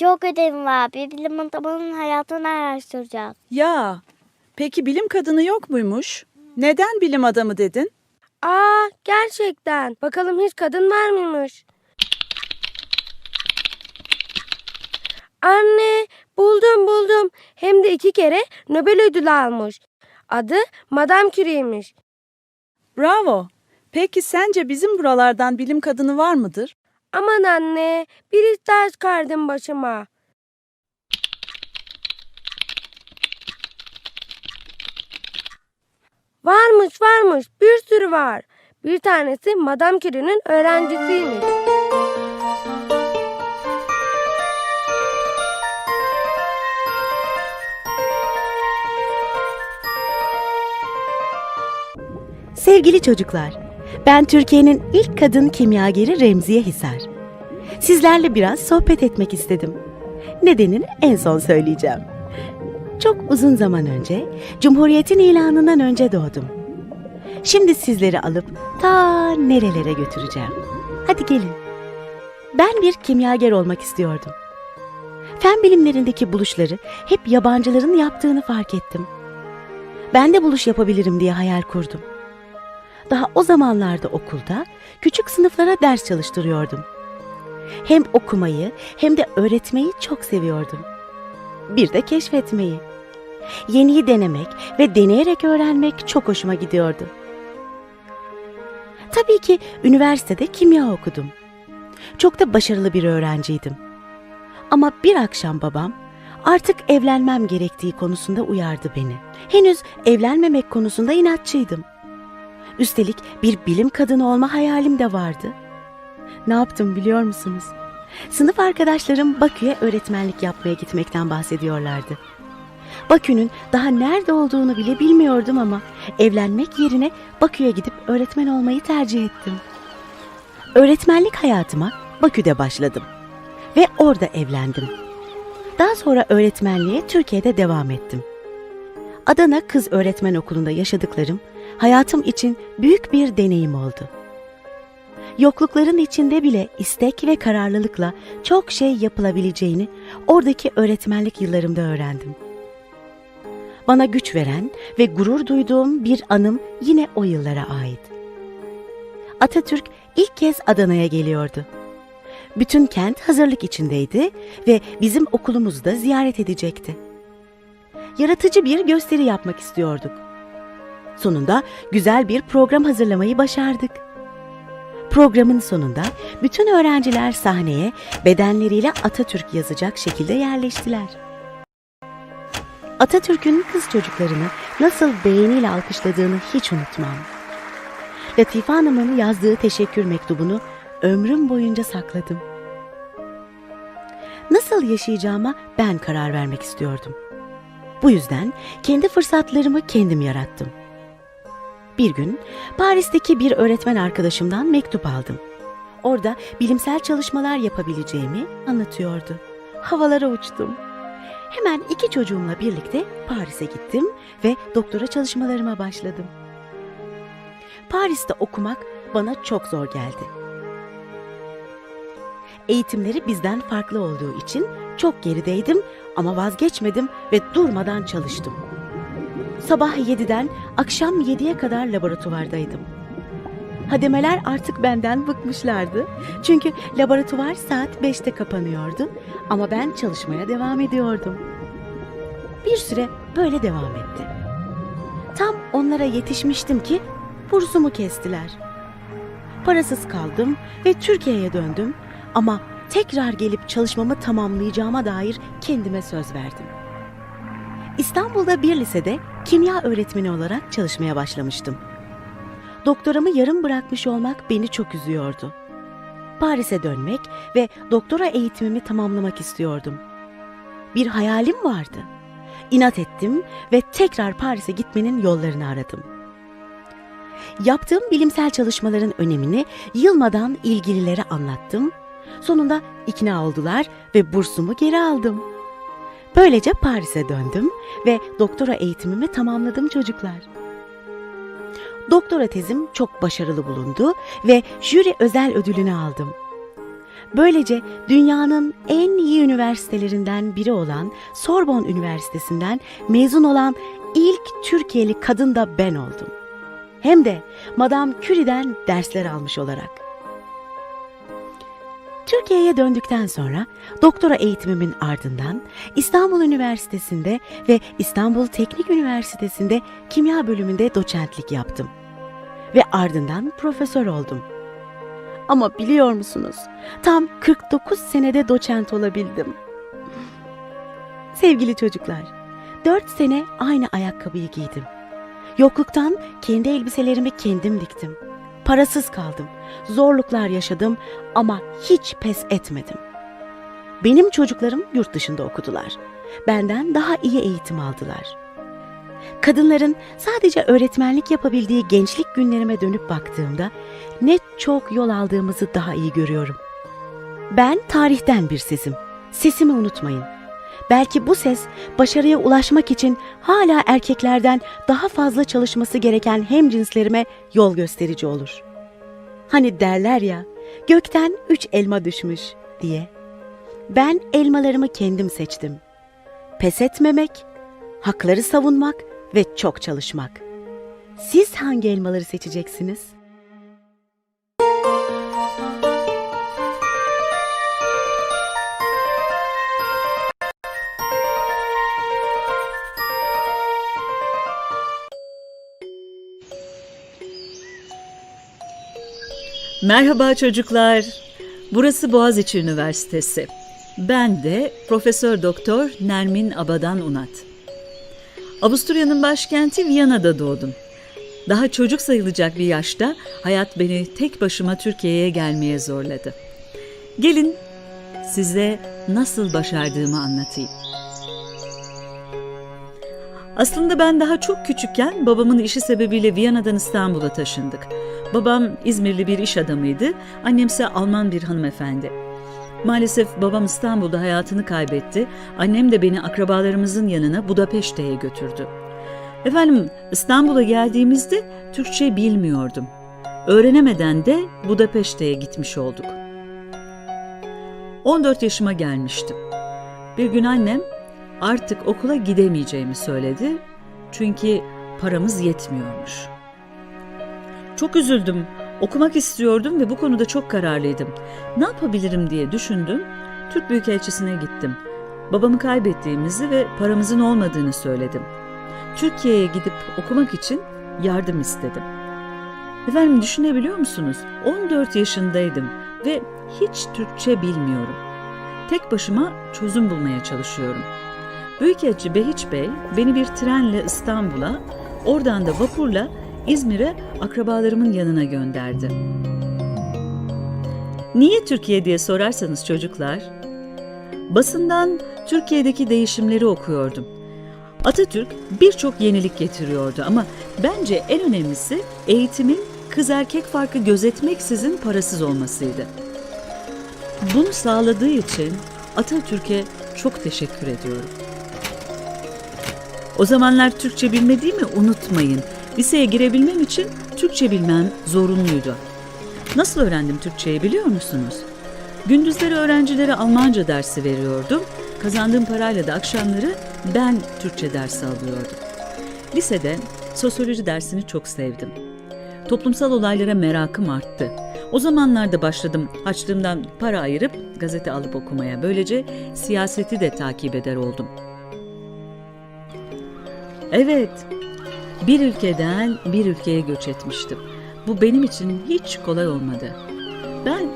Çok ödevim var. Bir bilim adamının hayatını araştıracağız. Ya, peki bilim kadını yok muymuş? Neden bilim adamı dedin? Aa gerçekten. Bakalım hiç kadın var mıymış? Anne buldum buldum. Hem de iki kere Nobel ödülü almış. Adı Madame Curie'ymiş. Bravo. Peki sence bizim buralardan bilim kadını var mıdır? Aman anne bir iş daha çıkardım başıma. Varmış varmış bir sürü var. Bir tanesi Madame Curie'nin öğrencisiymiş. Sevgili çocuklar, ben Türkiye'nin ilk kadın kimyageri Remziye Hisar. Sizlerle biraz sohbet etmek istedim. Nedenini en son söyleyeceğim. Çok uzun zaman önce, Cumhuriyet'in ilanından önce doğdum. Şimdi sizleri alıp ta nerelere götüreceğim. Hadi gelin. Ben bir kimyager olmak istiyordum. Fen bilimlerindeki buluşları hep yabancıların yaptığını fark ettim. Ben de buluş yapabilirim diye hayal kurdum. Daha o zamanlarda okulda küçük sınıflara ders çalıştırıyordum. Hem okumayı hem de öğretmeyi çok seviyordum. Bir de keşfetmeyi. Yeniyi denemek ve deneyerek öğrenmek çok hoşuma gidiyordu. Tabii ki üniversitede kimya okudum. Çok da başarılı bir öğrenciydim. Ama bir akşam babam artık evlenmem gerektiği konusunda uyardı beni. Henüz evlenmemek konusunda inatçıydım. Üstelik bir bilim kadını olma hayalim de vardı. Ne yaptım biliyor musunuz? Sınıf arkadaşlarım Bakü'ye öğretmenlik yapmaya gitmekten bahsediyorlardı. Bakü'nün daha nerede olduğunu bile bilmiyordum ama evlenmek yerine Bakü'ye gidip öğretmen olmayı tercih ettim. Öğretmenlik hayatıma Bakü'de başladım ve orada evlendim. Daha sonra öğretmenliğe Türkiye'de devam ettim. Adana Kız Öğretmen Okulu'nda yaşadıklarım hayatım için büyük bir deneyim oldu. Yoklukların içinde bile istek ve kararlılıkla çok şey yapılabileceğini oradaki öğretmenlik yıllarımda öğrendim. Bana güç veren ve gurur duyduğum bir anım yine o yıllara ait. Atatürk ilk kez Adana'ya geliyordu. Bütün kent hazırlık içindeydi ve bizim okulumuzu da ziyaret edecekti. Yaratıcı bir gösteri yapmak istiyorduk. Sonunda güzel bir program hazırlamayı başardık. Programın sonunda bütün öğrenciler sahneye bedenleriyle Atatürk yazacak şekilde yerleştiler. Atatürk'ün kız çocuklarını nasıl beğeniyle alkışladığını hiç unutmam. Latife Hanım'ın yazdığı teşekkür mektubunu ömrüm boyunca sakladım. Nasıl yaşayacağıma ben karar vermek istiyordum. Bu yüzden kendi fırsatlarımı kendim yarattım. Bir gün Paris'teki bir öğretmen arkadaşımdan mektup aldım. Orada bilimsel çalışmalar yapabileceğimi anlatıyordu. Havalara uçtum. Hemen iki çocuğumla birlikte Paris'e gittim ve doktora çalışmalarıma başladım. Paris'te okumak bana çok zor geldi. Eğitimleri bizden farklı olduğu için çok gerideydim ama vazgeçmedim ve durmadan çalıştım. Sabah 7'den akşam 7'ye kadar laboratuvardaydım. Hademeler artık benden bıkmışlardı. Çünkü laboratuvar saat 5'te kapanıyordu ama ben çalışmaya devam ediyordum. Bir süre böyle devam etti. Tam onlara yetişmiştim ki bursumu kestiler. Parasız kaldım ve Türkiye'ye döndüm ama tekrar gelip çalışmamı tamamlayacağıma dair kendime söz verdim. İstanbul'da bir lisede kimya öğretmeni olarak çalışmaya başlamıştım. Doktoramı yarım bırakmış olmak beni çok üzüyordu. Paris'e dönmek ve doktora eğitimimi tamamlamak istiyordum. Bir hayalim vardı. İnat ettim ve tekrar Paris'e gitmenin yollarını aradım. Yaptığım bilimsel çalışmaların önemini yılmadan ilgililere anlattım. Sonunda ikna oldular ve bursumu geri aldım. Böylece Paris'e döndüm ve doktora eğitimimi tamamladım çocuklar. Doktora tezim çok başarılı bulundu ve jüri özel ödülünü aldım. Böylece dünyanın en iyi üniversitelerinden biri olan Sorbonne Üniversitesi'nden mezun olan ilk Türkiye'li kadın da ben oldum. Hem de Madame Curie'den dersler almış olarak. Türkiye'ye döndükten sonra doktora eğitimimin ardından İstanbul Üniversitesi'nde ve İstanbul Teknik Üniversitesi'nde kimya bölümünde doçentlik yaptım. Ve ardından profesör oldum. Ama biliyor musunuz? Tam 49 senede doçent olabildim. Sevgili çocuklar, 4 sene aynı ayakkabıyı giydim. Yokluktan kendi elbiselerimi kendim diktim. Parasız kaldım. Zorluklar yaşadım ama hiç pes etmedim. Benim çocuklarım yurt dışında okudular. Benden daha iyi eğitim aldılar. Kadınların sadece öğretmenlik yapabildiği gençlik günlerime dönüp baktığımda ne çok yol aldığımızı daha iyi görüyorum. Ben tarihten bir sesim. Sesimi unutmayın. Belki bu ses başarıya ulaşmak için hala erkeklerden daha fazla çalışması gereken hemcinslerime yol gösterici olur. Hani derler ya, gökten üç elma düşmüş diye. Ben elmalarımı kendim seçtim. Pes etmemek, hakları savunmak ve çok çalışmak. Siz hangi elmaları seçeceksiniz? Merhaba çocuklar. Burası Boğaziçi Üniversitesi. Ben de Profesör Doktor Nermin Abadan Unat. Avusturya'nın başkenti Viyana'da doğdum. Daha çocuk sayılacak bir yaşta hayat beni tek başıma Türkiye'ye gelmeye zorladı. Gelin size nasıl başardığımı anlatayım. Aslında ben daha çok küçükken babamın işi sebebiyle Viyana'dan İstanbul'a taşındık. Babam İzmirli bir iş adamıydı, annemse Alman bir hanımefendi. Maalesef babam İstanbul'da hayatını kaybetti, annem de beni akrabalarımızın yanına Budapeşte'ye götürdü. Efendim İstanbul'a geldiğimizde Türkçe bilmiyordum. Öğrenemeden de Budapeşte'ye gitmiş olduk. 14 yaşıma gelmiştim. Bir gün annem artık okula gidemeyeceğimi söyledi. Çünkü paramız yetmiyormuş. Çok üzüldüm. Okumak istiyordum ve bu konuda çok kararlıydım. Ne yapabilirim diye düşündüm. Türk Büyükelçisi'ne gittim. Babamı kaybettiğimizi ve paramızın olmadığını söyledim. Türkiye'ye gidip okumak için yardım istedim. Efendim düşünebiliyor musunuz? 14 yaşındaydım ve hiç Türkçe bilmiyorum. Tek başıma çözüm bulmaya çalışıyorum. Büyükelçi Behiç Bey beni bir trenle İstanbul'a, oradan da vapurla İzmir'e akrabalarımın yanına gönderdi. Niye Türkiye diye sorarsanız çocuklar, basından Türkiye'deki değişimleri okuyordum. Atatürk birçok yenilik getiriyordu ama bence en önemlisi eğitimin kız erkek farkı gözetmeksizin parasız olmasıydı. Bunu sağladığı için Atatürk'e çok teşekkür ediyorum. O zamanlar Türkçe bilmediğimi unutmayın. Liseye girebilmem için Türkçe bilmem zorunluydu. Nasıl öğrendim Türkçeyi biliyor musunuz? Gündüzleri öğrencilere Almanca dersi veriyordum. Kazandığım parayla da akşamları ben Türkçe dersi alıyordum. Lisede sosyoloji dersini çok sevdim. Toplumsal olaylara merakım arttı. O zamanlarda başladım harçlığımdan para ayırıp gazete alıp okumaya. Böylece siyaseti de takip eder oldum. Evet, bir ülkeden bir ülkeye göç etmiştim. Bu benim için hiç kolay olmadı. Ben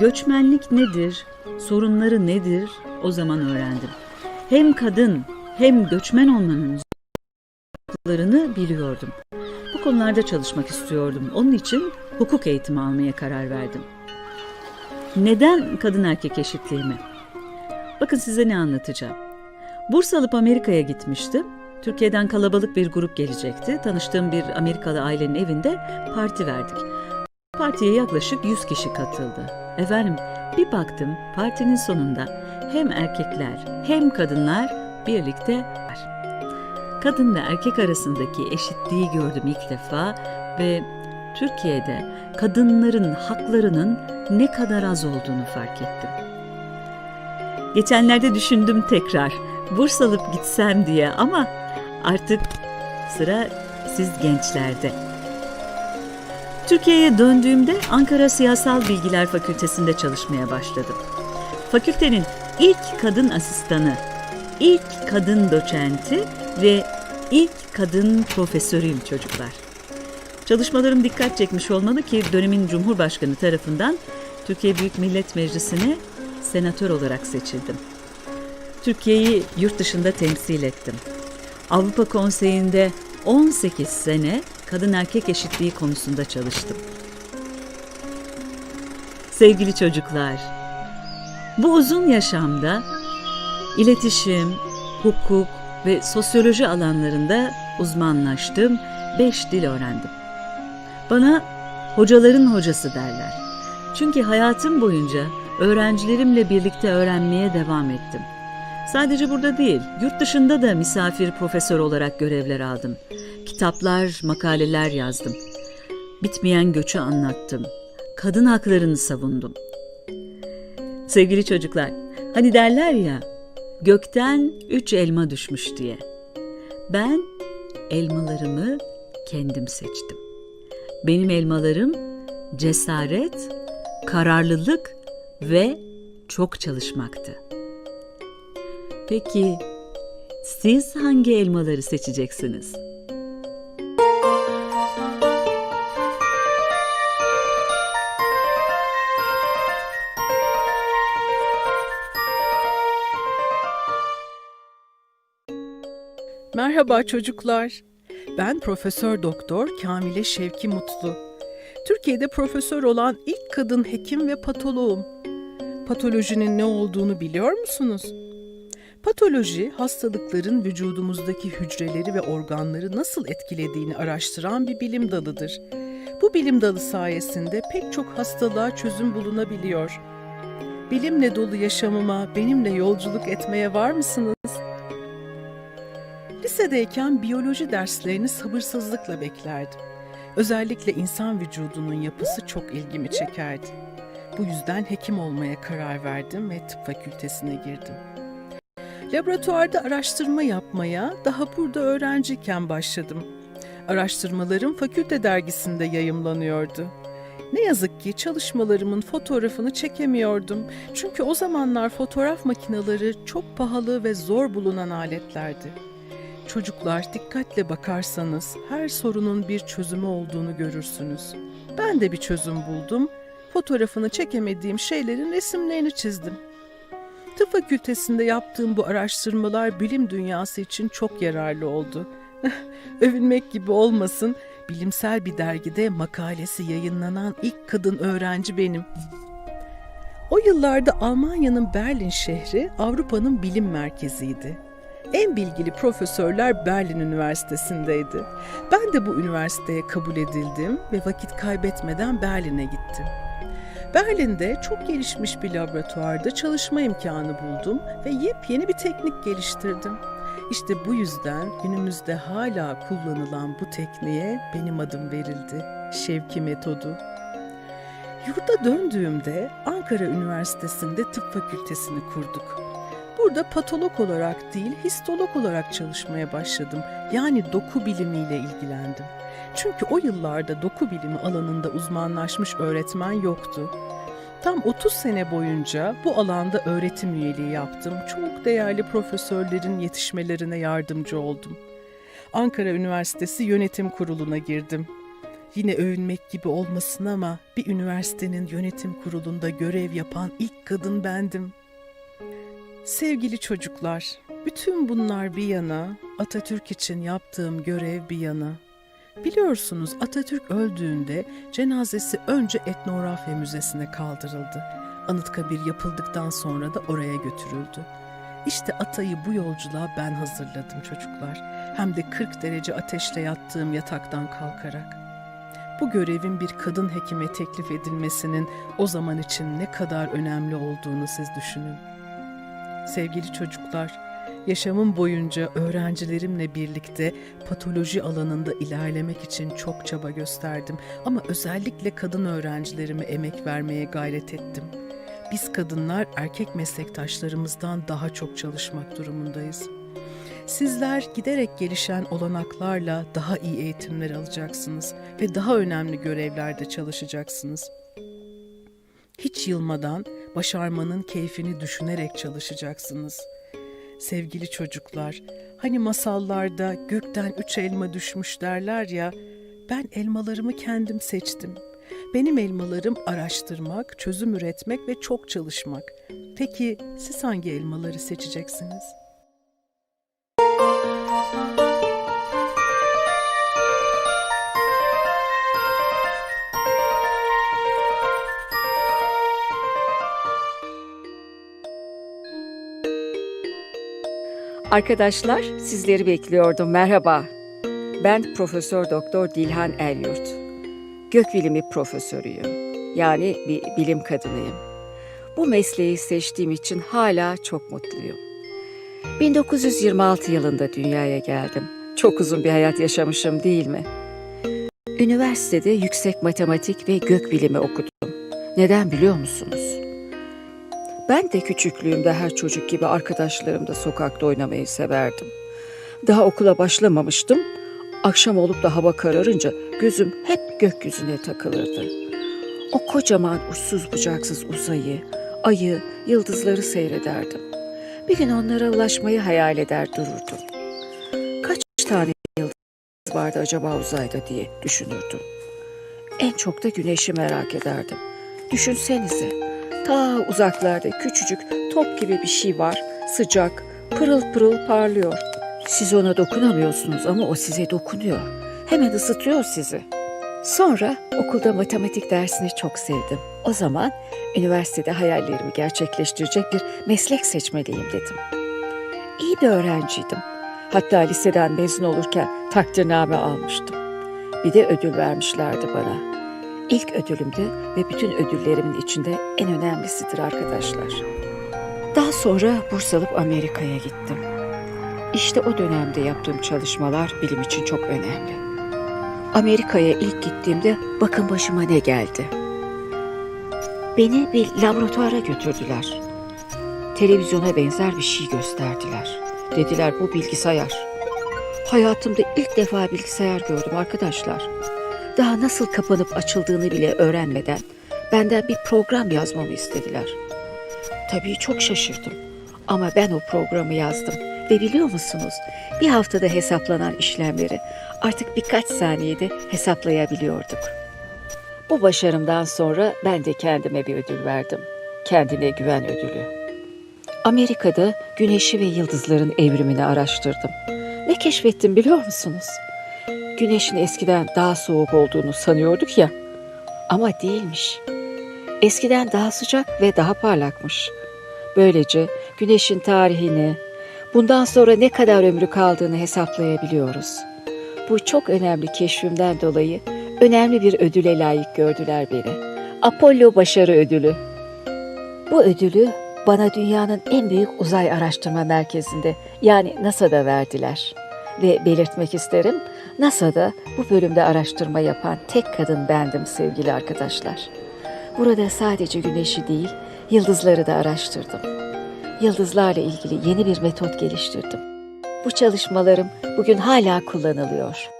göçmenlik nedir, sorunları nedir o zaman öğrendim. Hem kadın hem göçmen olmanın zorluklarını biliyordum. Bu konularda çalışmak istiyordum. Onun için hukuk eğitimi almaya karar verdim. Neden kadın erkek eşitliği mi? Bakın size ne anlatacağım. Burs alıp Amerika'ya gitmiştim. Türkiye'den kalabalık bir grup gelecekti. Tanıştığım bir Amerikalı ailenin evinde parti verdik. Partiye yaklaşık 100 kişi katıldı. Efendim bir baktım partinin sonunda hem erkekler hem kadınlar birlikte var. Kadın ve erkek arasındaki eşitliği gördüm ilk defa ve Türkiye'de kadınların haklarının ne kadar az olduğunu fark ettim. Geçenlerde düşündüm tekrar. Burs alıp gitsem diye ama artık sıra siz gençlerde. Türkiye'ye döndüğümde Ankara Siyasal Bilgiler Fakültesinde çalışmaya başladım. Fakültenin ilk kadın asistanı, ilk kadın doçenti ve ilk kadın profesörüyüm çocuklar. Çalışmalarım dikkat çekmiş olmalı ki dönemin Cumhurbaşkanı tarafından Türkiye Büyük Millet Meclisi'ne senatör olarak seçildim. Türkiye'yi yurt dışında temsil ettim. Avrupa Konseyi'nde 18 sene kadın erkek eşitliği konusunda çalıştım. Sevgili çocuklar, bu uzun yaşamda iletişim, hukuk ve sosyoloji alanlarında uzmanlaştım, beş dil öğrendim. Bana hocaların hocası derler. Çünkü hayatım boyunca öğrencilerimle birlikte öğrenmeye devam ettim. Sadece burada değil, yurt dışında da misafir profesör olarak görevler aldım. Kitaplar, makaleler yazdım. Bitmeyen göçü anlattım. Kadın haklarını savundum. Sevgili çocuklar, hani derler ya, gökten üç elma düşmüş diye. Ben elmalarımı kendim seçtim. Benim elmalarım cesaret, kararlılık ve çok çalışmaktı. Peki siz hangi elmaları seçeceksiniz? Merhaba çocuklar. Ben Profesör Doktor Kamile Şevki Mutlu. Türkiye'de profesör olan ilk kadın hekim ve patoloğum. Patolojinin ne olduğunu biliyor musunuz? Patoloji, hastalıkların vücudumuzdaki hücreleri ve organları nasıl etkilediğini araştıran bir bilim dalıdır. Bu bilim dalı sayesinde pek çok hastalığa çözüm bulunabiliyor. Bilimle dolu yaşamıma benimle yolculuk etmeye var mısınız? Lisedeyken biyoloji derslerini sabırsızlıkla beklerdim. Özellikle insan vücudunun yapısı çok ilgimi çekerdi. Bu yüzden hekim olmaya karar verdim ve tıp fakültesine girdim. Laboratuvarda araştırma yapmaya daha burada öğrenciyken başladım. Araştırmalarım fakülte dergisinde yayımlanıyordu. Ne yazık ki çalışmalarımın fotoğrafını çekemiyordum. Çünkü o zamanlar fotoğraf makineleri çok pahalı ve zor bulunan aletlerdi. Çocuklar dikkatle bakarsanız her sorunun bir çözümü olduğunu görürsünüz. Ben de bir çözüm buldum. Fotoğrafını çekemediğim şeylerin resimlerini çizdim. Tıp fakültesinde yaptığım bu araştırmalar bilim dünyası için çok yararlı oldu. Övünmek gibi olmasın, bilimsel bir dergide makalesi yayınlanan ilk kadın öğrenci benim. O yıllarda Almanya'nın Berlin şehri Avrupa'nın bilim merkeziydi. En bilgili profesörler Berlin Üniversitesi'ndeydi. Ben de bu üniversiteye kabul edildim ve vakit kaybetmeden Berlin'e gittim. Berlin'de çok gelişmiş bir laboratuvarda çalışma imkanı buldum ve yepyeni bir teknik geliştirdim. İşte bu yüzden günümüzde hala kullanılan bu tekniğe benim adım verildi. Şevki metodu. Yurda döndüğümde Ankara Üniversitesi'nde tıp fakültesini kurduk. Burada patolog olarak değil, histolog olarak çalışmaya başladım. Yani doku bilimiyle ilgilendim. Çünkü o yıllarda doku bilimi alanında uzmanlaşmış öğretmen yoktu. Tam 30 sene boyunca bu alanda öğretim üyeliği yaptım. Çok değerli profesörlerin yetişmelerine yardımcı oldum. Ankara Üniversitesi Yönetim Kurulu'na girdim. Yine övünmek gibi olmasın ama bir üniversitenin yönetim kurulunda görev yapan ilk kadın bendim. Sevgili çocuklar, bütün bunlar bir yana, Atatürk için yaptığım görev bir yana. Biliyorsunuz Atatürk öldüğünde cenazesi önce Etnografya Müzesi'ne kaldırıldı. Anıtkabir yapıldıktan sonra da oraya götürüldü. İşte Atay'ı bu yolculuğa ben hazırladım çocuklar. Hem de 40 derece ateşle yattığım yataktan kalkarak. Bu görevin bir kadın hekime teklif edilmesinin o zaman için ne kadar önemli olduğunu siz düşünün. Sevgili çocuklar, Yaşamım boyunca öğrencilerimle birlikte patoloji alanında ilerlemek için çok çaba gösterdim ama özellikle kadın öğrencilerime emek vermeye gayret ettim. Biz kadınlar erkek meslektaşlarımızdan daha çok çalışmak durumundayız. Sizler giderek gelişen olanaklarla daha iyi eğitimler alacaksınız ve daha önemli görevlerde çalışacaksınız. Hiç yılmadan başarmanın keyfini düşünerek çalışacaksınız. Sevgili çocuklar, hani masallarda gökten üç elma düşmüş derler ya, ben elmalarımı kendim seçtim. Benim elmalarım araştırmak, çözüm üretmek ve çok çalışmak. Peki siz hangi elmaları seçeceksiniz? Arkadaşlar, sizleri bekliyordum. Merhaba. Ben Profesör Doktor Dilhan Elyurt. Gökbilimi profesörüyüm. Yani bir bilim kadınıyım. Bu mesleği seçtiğim için hala çok mutluyum. 1926 yılında dünyaya geldim. Çok uzun bir hayat yaşamışım değil mi? Üniversitede yüksek matematik ve gökbilimi okudum. Neden biliyor musunuz? Ben de küçüklüğümde her çocuk gibi arkadaşlarımla sokakta oynamayı severdim. Daha okula başlamamıştım. Akşam olup da hava kararınca gözüm hep gökyüzüne takılırdı. O kocaman uçsuz bucaksız uzayı, ayı, yıldızları seyrederdim. Bir gün onlara ulaşmayı hayal eder dururdum. Kaç tane yıldız vardı acaba uzayda diye düşünürdüm. En çok da güneşi merak ederdim. Düşünsenize. Ta uzaklarda küçücük top gibi bir şey var. Sıcak, pırıl pırıl parlıyor. Siz ona dokunamıyorsunuz ama o size dokunuyor. Hemen ısıtıyor sizi. Sonra okulda matematik dersini çok sevdim. O zaman üniversitede hayallerimi gerçekleştirecek bir meslek seçmeliyim dedim. İyi bir öğrenciydim. Hatta liseden mezun olurken takdirname almıştım. Bir de ödül vermişlerdi bana. İlk ödülümdü ve bütün ödüllerimin içinde en önemlisidir arkadaşlar. Daha sonra burs alıp Amerika'ya gittim. İşte o dönemde yaptığım çalışmalar bilim için çok önemli. Amerika'ya ilk gittiğimde bakın başıma ne geldi. Beni bir laboratuvara götürdüler. Televizyona benzer bir şey gösterdiler. Dediler bu bilgisayar. Hayatımda ilk defa bilgisayar gördüm arkadaşlar daha nasıl kapanıp açıldığını bile öğrenmeden benden bir program yazmamı istediler. Tabii çok şaşırdım ama ben o programı yazdım ve biliyor musunuz bir haftada hesaplanan işlemleri artık birkaç saniyede hesaplayabiliyorduk. Bu başarımdan sonra ben de kendime bir ödül verdim. Kendine güven ödülü. Amerika'da güneşi ve yıldızların evrimini araştırdım. Ne keşfettim biliyor musunuz? Güneşin eskiden daha soğuk olduğunu sanıyorduk ya. Ama değilmiş. Eskiden daha sıcak ve daha parlakmış. Böylece güneşin tarihini, bundan sonra ne kadar ömrü kaldığını hesaplayabiliyoruz. Bu çok önemli keşfimden dolayı önemli bir ödüle layık gördüler beni. Apollo Başarı Ödülü. Bu ödülü bana dünyanın en büyük uzay araştırma merkezinde yani NASA'da verdiler. Ve belirtmek isterim, NASA'da bu bölümde araştırma yapan tek kadın bendim sevgili arkadaşlar. Burada sadece güneşi değil, yıldızları da araştırdım. Yıldızlarla ilgili yeni bir metot geliştirdim. Bu çalışmalarım bugün hala kullanılıyor.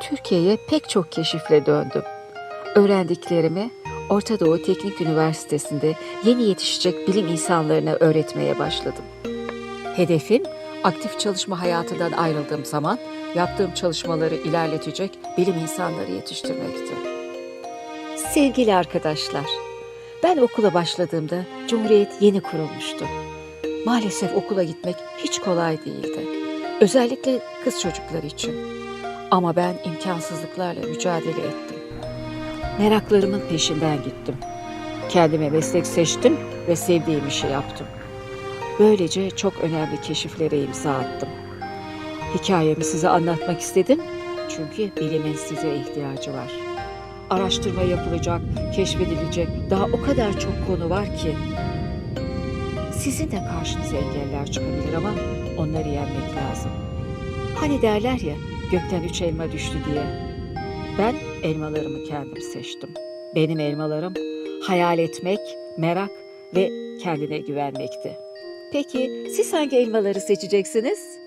Türkiye'ye pek çok keşifle döndüm. Öğrendiklerimi Orta Doğu Teknik Üniversitesi'nde yeni yetişecek bilim insanlarına öğretmeye başladım. Hedefim aktif çalışma hayatından ayrıldığım zaman yaptığım çalışmaları ilerletecek bilim insanları yetiştirmekti. Sevgili arkadaşlar, ben okula başladığımda Cumhuriyet yeni kurulmuştu. Maalesef okula gitmek hiç kolay değildi. Özellikle kız çocukları için. Ama ben imkansızlıklarla mücadele ettim. Meraklarımın peşinden gittim. Kendime meslek seçtim ve sevdiğim işi yaptım. Böylece çok önemli keşiflere imza attım. Hikayemi size anlatmak istedim çünkü bilimin size ihtiyacı var. Araştırma yapılacak, keşfedilecek daha o kadar çok konu var ki. Sizin de karşınıza engeller çıkabilir ama onları yenmek lazım. Hani derler ya gökten üç elma düştü diye. Ben elmalarımı kendim seçtim. Benim elmalarım hayal etmek, merak ve kendine güvenmekti. Peki siz hangi elmaları seçeceksiniz?